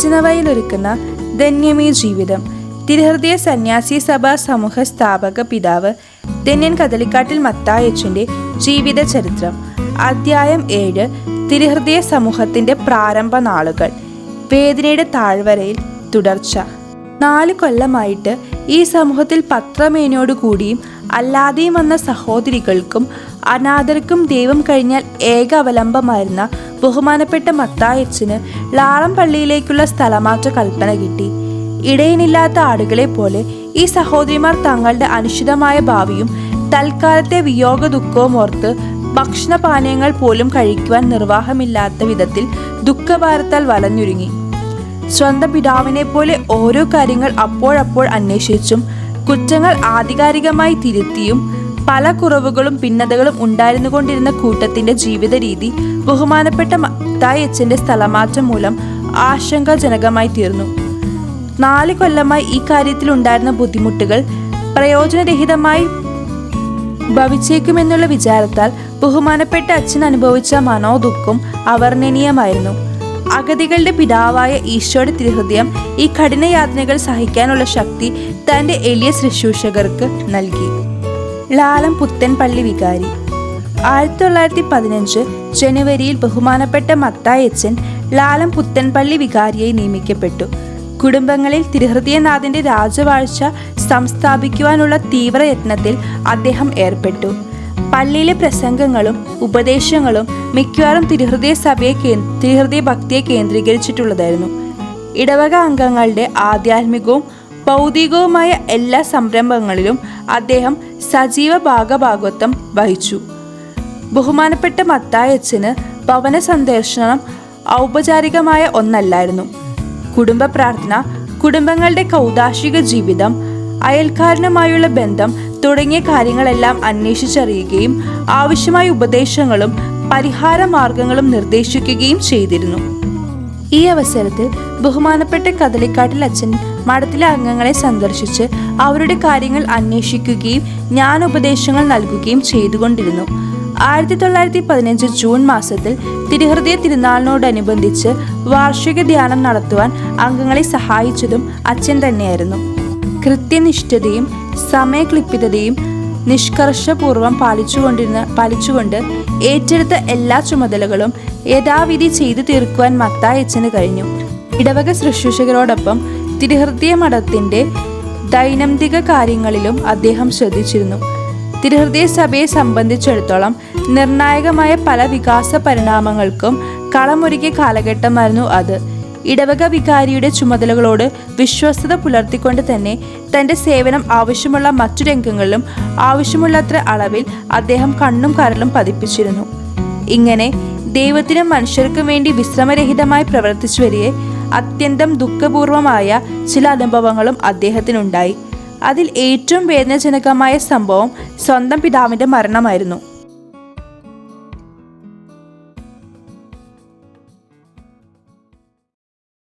തിരുനവയിലൊരുക്കുന്ന ധന്യമേ ജീവിതം. തിരുഹൃദയ സന്യാസി സഭാ സമൂഹ സ്ഥാപക പിതാവ് ധന്യൻ കദളിക്കാട്ടിൽ മത്തായച്ചന്റെ ജീവിത ചരിത്രം അധ്യായം ഏഴ്. തിരുഹൃദയ സമൂഹത്തിന്റെ പ്രാരംഭ നാളുകൾ. വേദനയുടെ താഴ്വരയിൽ തുടർച്ച. നാല് കൊല്ലമായിട്ട് ഈ സമൂഹത്തിൽ പത്രമേനോടുകൂടിയും അല്ലാതെയും വന്ന സഹോദരികൾക്കും അനാഥർക്കും ദൈവം കഴിഞ്ഞാൽ ഏക അവലംബമായിരുന്ന ബഹുമാനപ്പെട്ട മത്തായച്ചന് ലാളം പള്ളിയിലേക്കുള്ള സ്ഥലമാറ്റ കൽപ്പന കിട്ടി. ഇടയനില്ലാത്ത ആടുകളെ പോലെ ഈ സഹോദരിമാർ തങ്ങളുടെ അനിശ്ചിതമായ ഭാവിയും തൽക്കാലത്തെ വിയോഗ ദുഃഖവും ഓർത്ത് ഭക്ഷണപാനീയങ്ങൾ പോലും കഴിക്കുവാൻ നിർവാഹമില്ലാത്ത വിധത്തിൽ ദുഃഖഭാരത്താൽ വലഞ്ഞുരുങ്ങി. സ്വന്തം പിതാവിനെ പോലെ ഓരോ കാര്യങ്ങൾ അപ്പോഴപ്പോൾ അന്വേഷിച്ചും കുറ്റങ്ങൾ ആധികാരികമായി തിരുത്തിയും പല കുറവുകളും ഭിന്നതകളും ഉണ്ടായിരുന്നുകൊണ്ടിരുന്ന കൂട്ടത്തിന്റെ ജീവിത രീതി ബഹുമാനപ്പെട്ട മത്തായി അച്ഛന്റെ സ്ഥലമാറ്റം മൂലം ആശങ്കാജനകമായി തീർന്നു. നാല് കൊല്ലമായി ഈ കാര്യത്തിൽ ഉണ്ടായിരുന്ന ബുദ്ധിമുട്ടുകൾ പ്രയോജനരഹിതമായി ഭവിച്ചേക്കുമെന്നുള്ള വിചാരത്താൽ ബഹുമാനപ്പെട്ട അച്ഛൻ അനുഭവിച്ച മനോദുഃഖം അവർണനീയമായിരുന്നു. അഗതികളുടെ പിതാവായ ഈശോയുടെ തിരുഹൃദയം ഈ കഠിനയാതനകൾ സഹിക്കാനുള്ള ശക്തി തന്റെ എളിയ ശുശ്രൂഷകർക്ക് നൽകി. ലാലം പുത്തൻപള്ളി വികാരി. ആയിരത്തി തൊള്ളായിരത്തി പതിനഞ്ച് ജനുവരിയിൽ ബഹുമാനപ്പെട്ട മത്തായച്ചൻ ലാലം പുത്തൻപള്ളി വികാരിയായി നിയമിക്കപ്പെട്ടു. കുടുംബങ്ങളിൽ തിരുഹൃദയനാഥന്റെ രാജവാഴ്ച സംസ്ഥാപിക്കുവാനുള്ള തീവ്രയത്നത്തിൽ അദ്ദേഹം ഏർപ്പെട്ടു. പള്ളിയിലെ പ്രസംഗങ്ങളും ഉപദേശങ്ങളും മിക്കവാറും തിരുഹൃദയ സഭയെ തിരുഹൃദയ ഭക്തിയെ കേന്ദ്രീകരിച്ചിട്ടുള്ളതായിരുന്നു. ഇടവക അംഗങ്ങളുടെ ആധ്യാത്മികവും ഭൗതികവുമായ എല്ലാ സംരംഭങ്ങളിലും അദ്ദേഹം സജീവ ഭാഗഭാഗത്വം വഹിച്ചു. ബഹുമാനപ്പെട്ട മത്തായച്ചന് ഭവന സന്ദർശനം ഔപചാരികമായ ഒന്നല്ലായിരുന്നു. കുടുംബ പ്രാർത്ഥന കുടുംബങ്ങളുടെ കൗതാശിക ജീവിതം അയൽക്കാരനുമായുള്ള ബന്ധം തുടങ്ങിയ കാര്യങ്ങളെല്ലാം അന്വേഷിച്ചറിയുകയും ആവശ്യമായ ഉപദേശങ്ങളും പരിഹാര മാർഗങ്ങളും നിർദ്ദേശിക്കുകയും ചെയ്തിരുന്നു. ഈ അവസരത്തിൽ ബഹുമാനപ്പെട്ട കദളിക്കാട്ടിൽ അച്ഛൻ മഠത്തിലെ അംഗങ്ങളെ സന്ദർശിച്ച് അവരുടെ കാര്യങ്ങൾ അന്വേഷിക്കുകയും ജ്ഞാനോപദേശങ്ങൾ നൽകുകയും ചെയ്തുകൊണ്ടിരുന്നു. ആയിരത്തി തൊള്ളായിരത്തി പതിനഞ്ച് ജൂൺ മാസത്തിൽ തിരുഹൃദയ തിരുനാളിനോടനുബന്ധിച്ച് വാർഷിക ധ്യാനം നടത്തുവാൻ അംഗങ്ങളെ സഹായിച്ചതും അച്ഛൻ തന്നെയായിരുന്നു. കൃത്യനിഷ്ഠതയും സമയക്ലിപ്തതയും നിഷ്കർഷപൂർവം പാലിച്ചുകൊണ്ടിരുന്ന പാലിച്ചുകൊണ്ട് ഏറ്റെടുത്ത എല്ലാ ചുമതലകളും യഥാവിധി ചെയ്തു തീർക്കുവാൻ മത്തായച്ചന് കഴിഞ്ഞു. ഇടവക ശുശ്രൂഷകരോടൊപ്പം തിരുഹൃദയ മഠത്തിന്റെ ദൈനംദിന കാര്യങ്ങളിലും അദ്ദേഹം ശ്രദ്ധിച്ചിരുന്നു. തിരുഹൃദയ സഭയെ സംബന്ധിച്ചിടത്തോളം നിർണായകമായ പല വികാസ പരിണാമങ്ങൾക്കും കളമൊരുക്കിയ കാലഘട്ടമായിരുന്നു അത്. ഇടവക വികാരിയുടെ ചുമതലകളോട് വിശ്വസ്തത പുലർത്തിക്കൊണ്ട് തന്നെ തന്റെ സേവനം ആവശ്യമുള്ള മറ്റു രംഗങ്ങളിലും ആവശ്യമുള്ളത്ര അളവിൽ അദ്ദേഹം കണ്ണും കരലും പതിപ്പിച്ചിരുന്നു. ഇങ്ങനെ ദൈവത്തിനും മനുഷ്യർക്കും വേണ്ടി വിശ്രമരഹിതമായി പ്രവർത്തിച്ചു വരികെ അത്യന്തം ദുഃഖപൂർവമായ ചില അനുഭവങ്ങളും അദ്ദേഹത്തിനുണ്ടായി. അതിൽ ഏറ്റവും വേദനാജനകമായ സംഭവം സ്വന്തം പിതാവിന്റെ മരണമായിരുന്നു.